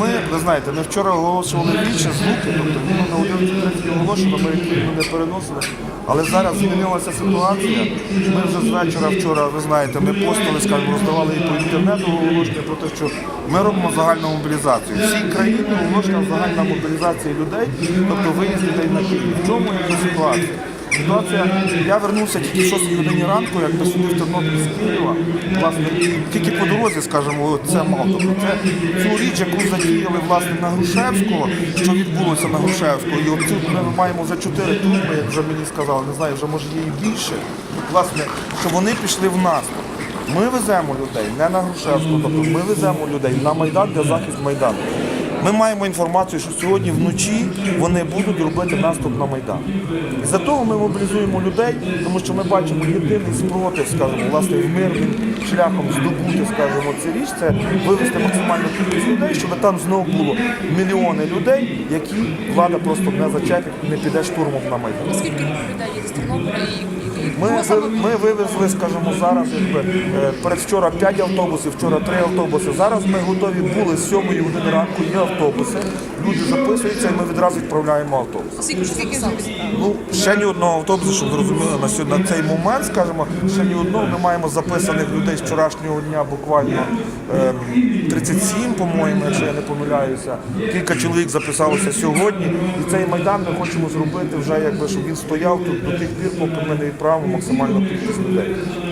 Ми, ви знаєте, ми вчора оголошували більше звуки, тобто було на 11.30 оголошено, ми відповідно не переносили. Але зараз змінилася ситуація. Ми вже з вечора вчора, ви знаєте, ми постили, скажімо, роздавали і по інтернету оголошення про те, що ми робимо загальну мобілізацію. Всій країні оголошена загальна мобілізація людей, тобто виїзд людей на Київ. В чому є ситуація? Ситуація, я вернувся тільки в 6 годині ранку, як до сюди Тернопіль з Києва. Власне, тільки по дорозі, скажімо, це мав. Тобто це цю річ, яку задіяли власне на Грушевського, що відбулося на Грушевського. І оцю ми маємо вже чотири трупи, як вже мені сказали, не знаю, вже може є і більше. Власне, що вони пішли в наступ. Ми веземо людей не на Грушевського, тобто ми веземо людей на Майдан для захист Майдану. Ми маємо інформацію, що сьогодні вночі вони будуть робити наступ на Майдан. І за того ми мобілізуємо людей, тому що ми бачимо єдиний спротив, скажімо, власне, мирним шляхом здобути, скажімо, цю річ, це вивести максимальну кількість людей, щоб там знову було мільйони людей, які влада просто не зачепить і не піде штурмом на Майдан. Скільки людей є з Ми, ми вивезли, скажімо, зараз якби е, передвчора 5 автобусів, вчора 3 автобуси. Зараз ми готові були з 7 години ранку, є автобуси. Люди записуються і ми відразу відправляємо автобус. Ну, ще ні одного автобусу, щоб ви розуміли, на, сьогодні, на цей момент, скажімо, ще ні одного. Ми маємо записаних людей з вчорашнього дня буквально ем, 37, по-моєму, якщо я не помиляюся. Кілька чоловік записалося сьогодні. І цей майдан ми хочемо зробити вже, якби, щоб він стояв тут до тих пір, поки ми не відправимо максимальну кількість людей.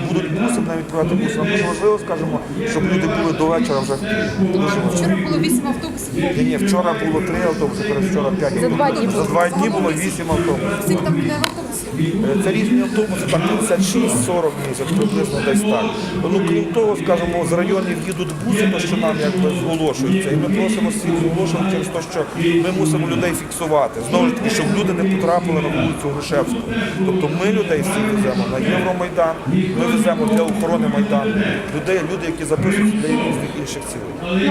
Будуть буси, будемо відправляти буси. Нам дуже важливо, скажімо, щоб люди були до вечора вже в Києві. Вчора було 8 автобусів. Ні, ні, вчора було три автобуси, перевчора п'ять автобусів. два дні За два дні було вісім автобусів. Скільки там буде автобусів? Е, Це різні автобуси, там 56-40 місяць, приблизно десь так. Ну, крім того, скажімо, з районів їдуть буси, то що нам якби зголошується. І ми просимо всіх зголошувати через те, що ми мусимо людей фіксувати. Знову ж таки, щоб люди не потрапили на вулицю Грушевську. Тобто ми людей всіх веземо на Євромайдан, ми веземо для охорони Майдану. Людей, люди, які записуються для якихось інших цілей.